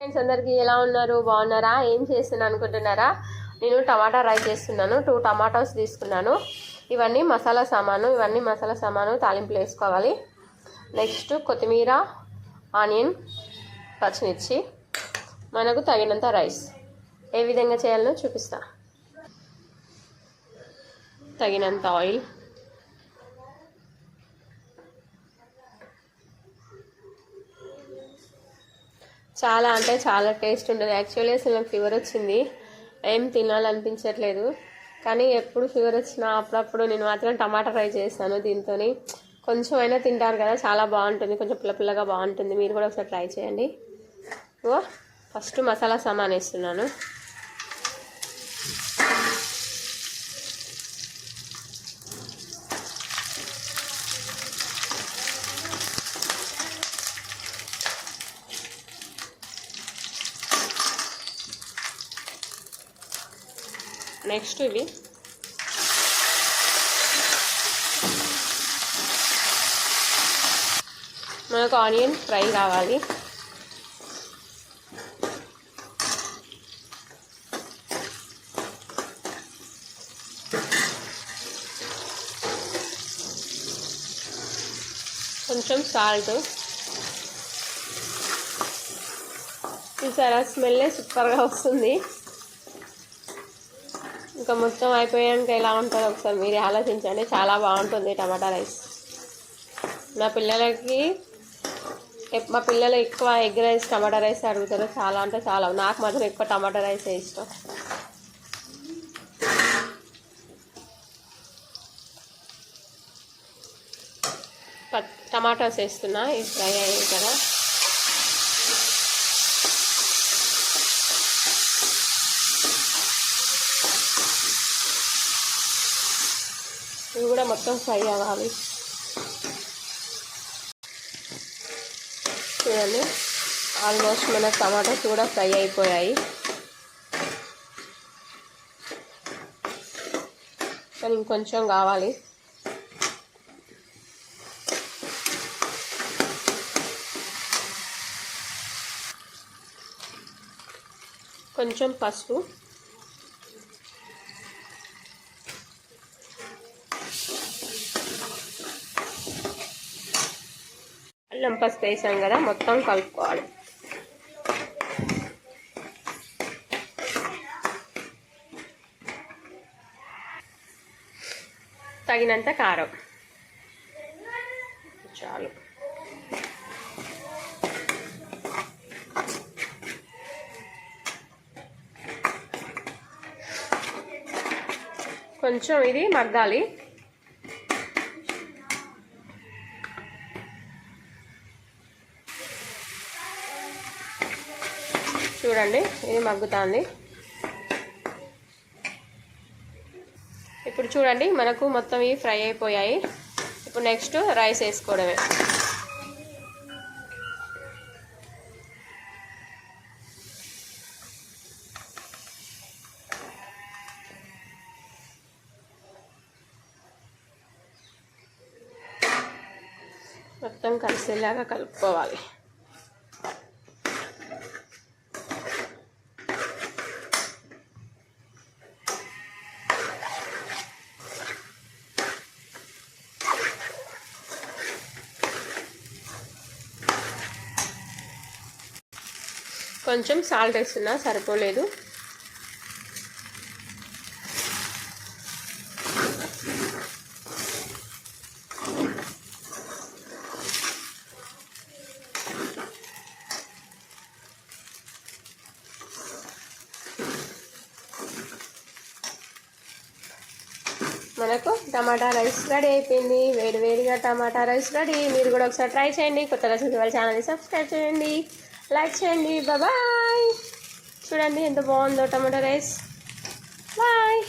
Friends అందరికీ ఎలా ఉన్నారు? బాగున్నారా? ఏం చేస్తున్నాను అనుకుంటున్నారా? నేను టమాటా రైస్ చేస్తున్నాను. టూ టమాటాస్ తీసుకున్నాను. ఇవన్నీ మసాలా సామాను ఇవన్నీ మసాలా సామాను తాలింపులు వేసుకోవాలి. నెక్స్ట్ కొత్తిమీర ఆనియన్ పచ్చిమిర్చి మనకు తగినంత రైస్. ఏ విధంగా చేయాలో చూపిస్తా. తగినంత ఆయిల్. చాలా అంటే చాలా టేస్ట్ ఉండదు. యాక్చువల్లీ అసలు నాకు ఫీవర్ వచ్చింది. ఏం తినాలనిపించట్లేదు. కానీ ఎప్పుడు ఫీవర్ వచ్చినా అప్పుడప్పుడు నేను మాత్రం టమాటా ఫ్రై చేస్తాను దీంతో కొంచెం అయినా తింటారు కదా చాలా బాగుంటుంది. కొంచెం పుల్ల పుల్లగా బాగుంటుంది. మీరు కూడా ఒకసారి ట్రై చేయండి. ఓ ఫస్ట్ మసాలా సామాన్ వేస్తున్నాను. నెక్స్ట్ ఇవి. మనకు ఆనియన్ ఫ్రై కావాలి. కొంచెం సాల్ట్ చూసారా స్మెల్లే సూపర్గా వస్తుంది. ఇంకా మొత్తం అయిపోయాక ఎలా ఉంటుందో ఒకసారి మీరు ఆలోచించండి. చాలా బాగుంటుంది టమాటా రైస్. నా పిల్లలకి మా పిల్లలు ఎక్కువ ఎగ్ రైస్ టమాటా రైస్ అడుగుతారు. చాలా అంటే చాలా. నాకు మాత్రం ఎక్కువ టమాటా రైసే ఇష్టం. ప- టమాటాస్ వేస్తున్నా ఈ ఫ్రై అయ్యాయి కదా ఇవి కూడా మొత్తం ఫ్రై అవ్వాలి. చూడండి. ఆల్మోస్ట్ మన టమాటోస్ కూడా ఫ్రై అయిపోయాయి. కానీ ఇంకొంచెం కావాలి. కొంచెం పసుపు. అల్లం పసుపు వేసాం కదా మొత్తం కలుపుకోవాలి. తగినంత కారం. చాలు. కొంచెం ఇది మగ్గాలి చూడండి ఇది మగ్గుతుంది. ఇప్పుడు చూడండి మనకు మొత్తం ఇవి ఫ్రై అయిపోయాయి. ఇప్పుడు నెక్స్ట్ రైస్ వేసుకోవడమే. మొత్తం కలిసేలాగా కలుపుకోవాలి. కొంచెం సాల్ట్ వేస్తున్నా సరిపోలేదు. మనకు టమాటా రైస్ రెడీ అయిపోయింది. వేడి వేడిగా టమాటా రైస్ రెడీ. మీరు కూడా ఒకసారి ట్రై చేయండి. కొత్త చూసే వాళ్ళ ఛానల్ని సబ్స్క్రైబ్ చేయండి. లైక్ చేయండి. బాయ్ చూడండి ఎంత బాగుందో టమాటో రైస్. బాయ్